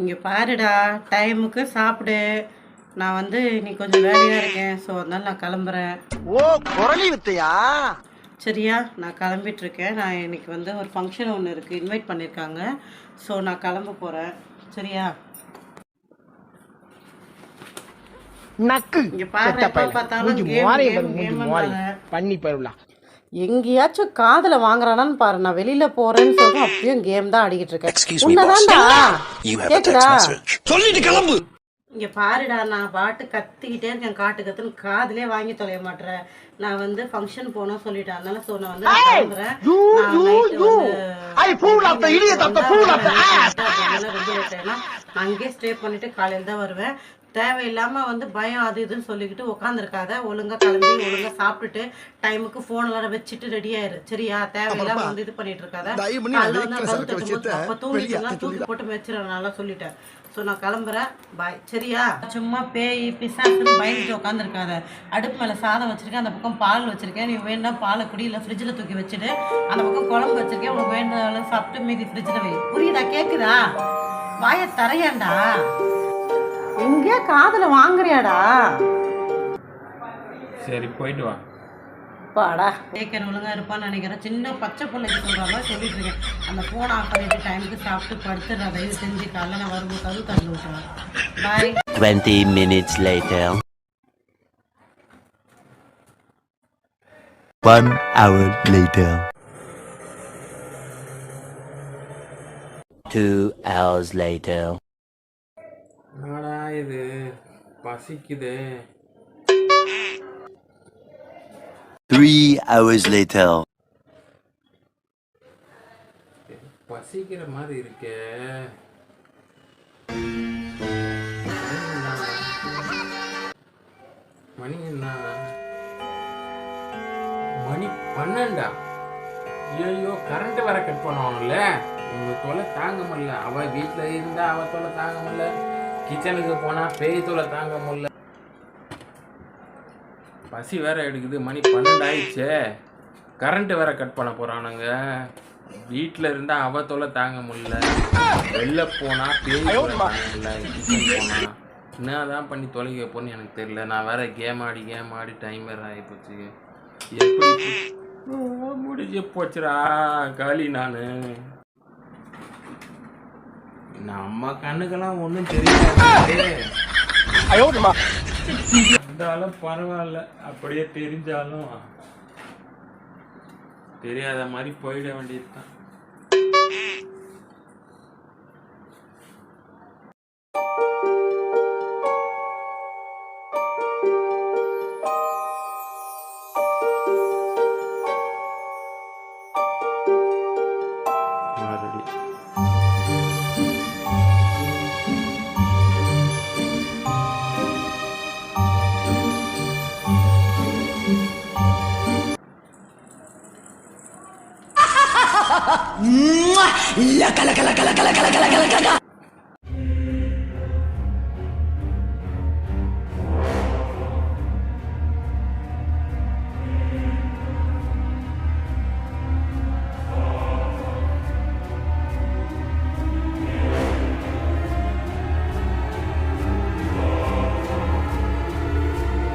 இங்கே பாருடா டைமுக்கு சாப்பிடு. நான் வந்து இன்னைக்கு கொஞ்சம் வேலையாக இருக்கேன் ஸோ அதனால நான் கிளம்புறேன். ஓ குரலி வித்தையா? சரியா நான் கிளம்பிட்டு இருக்கேன். நான் இன்னைக்கு வந்து ஒரு ஃபங்க்ஷன் ஒன்று இருக்குது இன்வைட் பண்ணியிருக்காங்க ஸோ நான் கிளம்ப போகிறேன் சரியா? நக்கு. இங்க பாரு, எப்ப. பார்த்தாலும் game மோரை. ம்பாங்க. பண்ணி பருவலா எங்கேயாச்சும் காதல வாங்குறானான்னு பாரு நான் வெளியில போறேன்னு சொல்லி அப்பயும் கேம் தான் ஆடிக்கிட்டு இருக்கேன். கேக்குடா கேக்குதா? சொல்லிட்டு கிளம்பு. இங்கே பாருடா நான் பாட்டு கத்திக்கிட்டே இருக்கேன் காட்டு கத்துன்னு காதலே வாங்கி தொலைய மாட்டேறேன் நான் வந்து ஃபங்க்ஷன் போனோம் சொல்லிட்டேன் அதனால ஸோ நான் வந்து கிளம்புறேன். அங்கேயே ஸ்டே பண்ணிட்டு காலையில் தான் வருவேன். தேவையில்லாம வந்து பயம் அது இதுன்னு சொல்லிக்கிட்டு உட்காந்துருக்காத ஒழுங்கா கிளம்பி ஒழுங்கா சாப்பிட்டுட்டு டைமுக்கு போன் எல்லாம் வச்சுட்டு ரெடி ஆயிரு. சரியா? தேவையில்லாம வந்து இது பண்ணிட்டு இருக்காத அந்த வந்து தட்டும்போது வச்சுட்டு அப்ப தூக்கி போட்டு வச்சிடறேன் நல்லா சொல்லிட்டேன். ஸோ நான் கிளம்புறேன். பாய் சரியா? சும்மா பேய் பிசாசுன்னு பயந்துட்டு உட்காந்துருக்காத அடுப்பு மேலே சாதம் வச்சிருக்கேன். அந்த பக்கம் பால் வச்சிருக்கேன். நீ வேணா பாலை குடி இல்லை ஃப்ரிட்ஜில் தூக்கி வச்சுட்டு அந்த பக்கம் குழம்பு வச்சிருக்கேன். உனக்கு வேண்டாம் சாப்பிட்டு மீதி ஃப்ரிட்ஜில் வை. புரியுதா? கேக்குதா? வாயை தரையாண்டா. எங்கேயா காதில் வாங்குறியாடா? சரி போயிட்டு வா. பாடா கேட்கற ஒழுங்கா இருப்பான்னு நினைக்கிறேன். சின்ன பச்சை பிள்ளைக்கு சொல்கிற மாதிரி சொல்லிட்டு இருக்கேன். அந்த ஃபோன் ஆஃப் பண்ணிட்டு டைமுக்கு சாப்பிட்டு படுத்துடுறா தயவு செஞ்சு காலைல நான் வரும்போது கதவு தள்ளி விட்டுறேன். பாய் 20 minutes later. One hour later. Two hours later. இது பசிக்குது. Three hours later. பசிக்கிற மாதிரி இருக்கே. மணி என்ன? மணி பன்னெண்டா? ஐயோ கரண்ட் வர கட் பண்ணுவாங்கல்ல உங்க தொலை தாங்க முடியல. அவ வீட்ல இருந்தா அவ தொலை தாங்க முடியல. கிச்சனுக்கு போனா பேய் தொலை தாங்க முடியல. பசி வேற எடுக்குது மணி பன்னெண்டு ஆயிடுச்சே. கரண்ட் வேற கட் பண்ண போறானுங்க. வீட்டில் இருந்தால் அவ தொலை தாங்க முடியல. வெளில போனா பேய் தாங்க முடியல. கிச்சன் என்னதான் பண்ணி தொலைக்க போன்னு எனக்கு தெரியல. நான் வேற கேம் ஆடி கேம் ஆடி டைம் ஆகிப்போச்சு எப்படி முடிஞ்சு போச்சுடா. காலி நான். நம்ம கண்ணுக்கெல்லாம் ஒன்றும் தெரியாது. இருந்தாலும் பரவாயில்ல அப்படியே தெரிஞ்சாலும் தெரியாத மாதிரி போயிட வேண்டியதுதான். ラカラカラカラカラカラカラカ